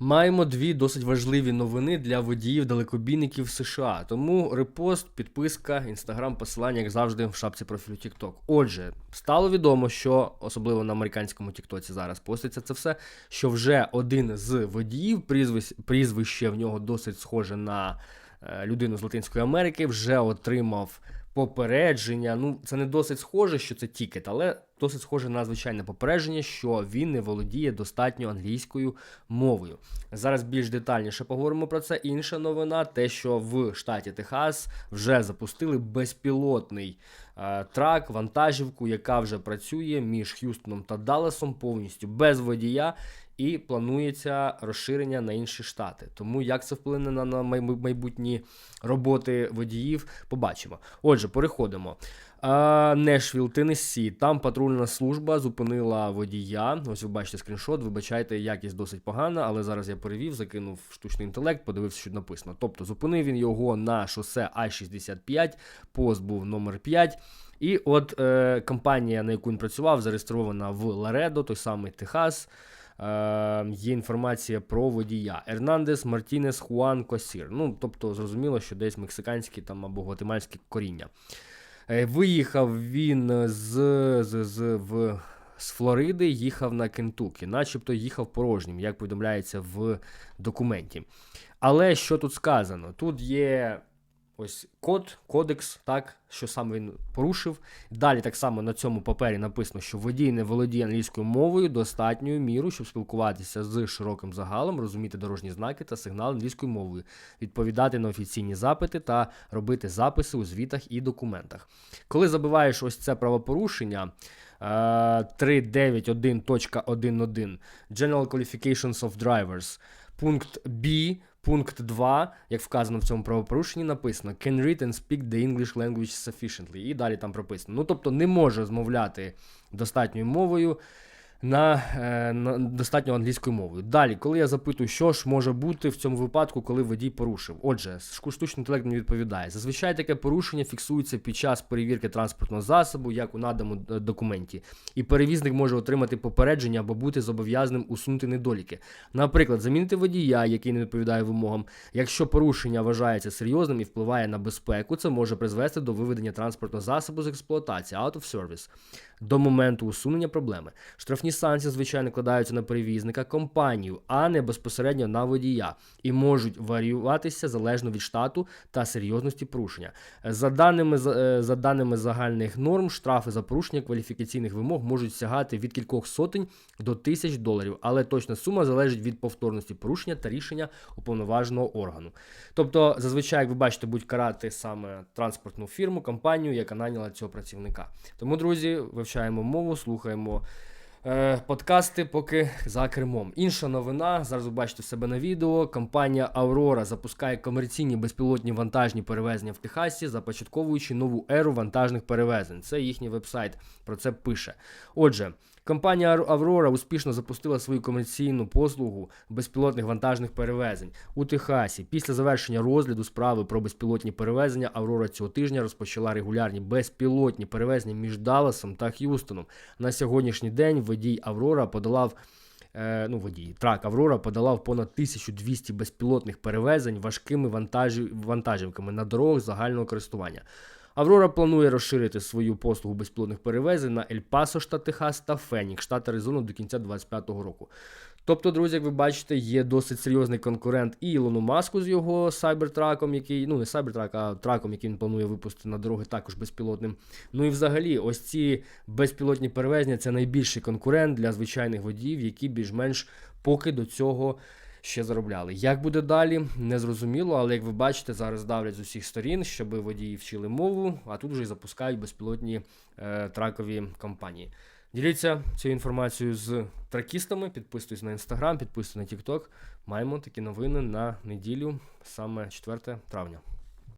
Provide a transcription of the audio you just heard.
Маємо дві досить важливі новини для водіїв далекобійників США. Тому репост, підписка, інстаграм, посилання, як завжди, в шапці профілю TikTok. Отже, стало відомо, що особливо на американському Тіктоці зараз поститься це все. Що вже один з водіїв, прізвище, прізвище в нього досить схоже на е, людину з Латинської Америки, вже отримав попередження. Ну, це не досить схоже, що це тікет, але досить схоже на звичайне попередження, що він не володіє достатньо англійською мовою. Зараз більш детальніше поговоримо про це. Інша новина: те, що в штаті Техас вже запустили безпілотний е, трак, вантажівку, яка вже працює між Х'юстоном та Далласом повністю без водія. І планується розширення на інші штати. Тому як це вплине на, на майбутні роботи водіїв, побачимо. Отже, переходимо. Нешвіл, Теннессі. Там патрульна служба зупинила водія. Ось ви бачите скріншот. Вибачайте, якість досить погана, але зараз я перевів, закинув штучний інтелект, подивився, що написано. Тобто зупинив він його на шосе А65, пост був номер 5. І от е, компанія, на яку він працював, зареєстрована в Ларедо, той самий Техас. Е, є інформація про водія Ернандес Мартінес Хуан Косір. Ну, тобто, зрозуміло, що десь мексиканські там або гватемальські коріння. Е, Виїхав він з, з, з, в, з Флориди, їхав на Кентукі, начебто їхав порожнім, як повідомляється в документі. Але що тут сказано? Тут є ось код, кодекс, так, що саме він порушив. Далі так само на цьому папері написано, що водій не володіє англійською мовою достатньою мірою, щоб спілкуватися з широким загалом, розуміти дорожні знаки та сигнали англійською мовою, відповідати на офіційні запити та робити записи у звітах і документах. Коли забиваєш ось це правопорушення. е, 391.11 General Qualifications of Drivers. Пункт B, пункт 2, як вказано в цьому правопорушенні, написано Can read and speak the English language sufficiently. І далі там прописано. Ну, тобто не може змовляти достатньою мовою на, е, на достатньо англійською мовою. Далі, коли я запитую, що ж може бути в цьому випадку, коли водій порушив. Отже, штучний інтелект мені відповідає. Зазвичай таке порушення фіксується під час перевірки транспортного засобу, як у наданому е, документі, і перевізник може отримати попередження або бути зобов'язаним усунути недоліки. Наприклад, замінити водія, який не відповідає вимогам. Якщо порушення вважається серйозним і впливає на безпеку, це може призвести до виведення транспортного засобу з експлуатації out of service до моменту усунення проблеми. Штрафні санкції, звичайно, кладаються на перевізника, компанію, а не безпосередньо на водія, і можуть варіюватися залежно від штату та серйозності порушення. За даними е, за даними загальних норм, штрафи за порушення кваліфікаційних вимог можуть сягати від кількох сотень до тисяч доларів, але точна сума залежить від повторності порушення та рішення уповноваженого органу. Тобто, зазвичай, як ви бачите, будуть карати саме транспортну фірму, компанію, яка наняла цього працівника. Тому, друзі, вивчаємо мову, слухаємо. Е, подкасти поки за кермом. Інша новина. Зараз ви бачите себе на відео. Компанія Aurora запускає комерційні безпілотні вантажні перевезення в Техасі, започатковуючи нову еру вантажних перевезень. Це їхній вебсайт про це пише. Отже, компанія Aurora успішно запустила свою комерційну послугу безпілотних вантажних перевезень у Техасі. Після завершення розгляду справи про безпілотні перевезення Aurora цього тижня розпочала регулярні безпілотні перевезення між Далласом та Х'юстоном. На сьогоднішній день водій Аврора подолав. Е, ну, водій, трак Аврора подолав понад 1200 безпілотних перевезень важкими вантажі, вантажівками на дорогах загального користування. Аврора планує розширити свою послугу безпілотних перевезень на Ель-Пасо, штат Техас та Фенік, штат Аризона до кінця 2025 року. Тобто, друзі, як ви бачите, є досить серйозний конкурент і Ілону Маску з його сайбертраком, який, ну не сайбертрак, а траком, який він планує випустити на дороги, також безпілотним. Ну і взагалі, ось ці безпілотні перевезення це найбільший конкурент для звичайних водіїв, які більш-менш поки до цього ще заробляли. Як буде далі, не зрозуміло, але як ви бачите, зараз давлять з усіх сторін, щоб водії вчили мову, а тут вже і запускають безпілотні е, тракові компанії. Діліться цією інформацією з тракістами, підписуйтесь на інстаграм, підписуйтесь на TikTok. Маємо такі новини на неділю, саме 4 травня.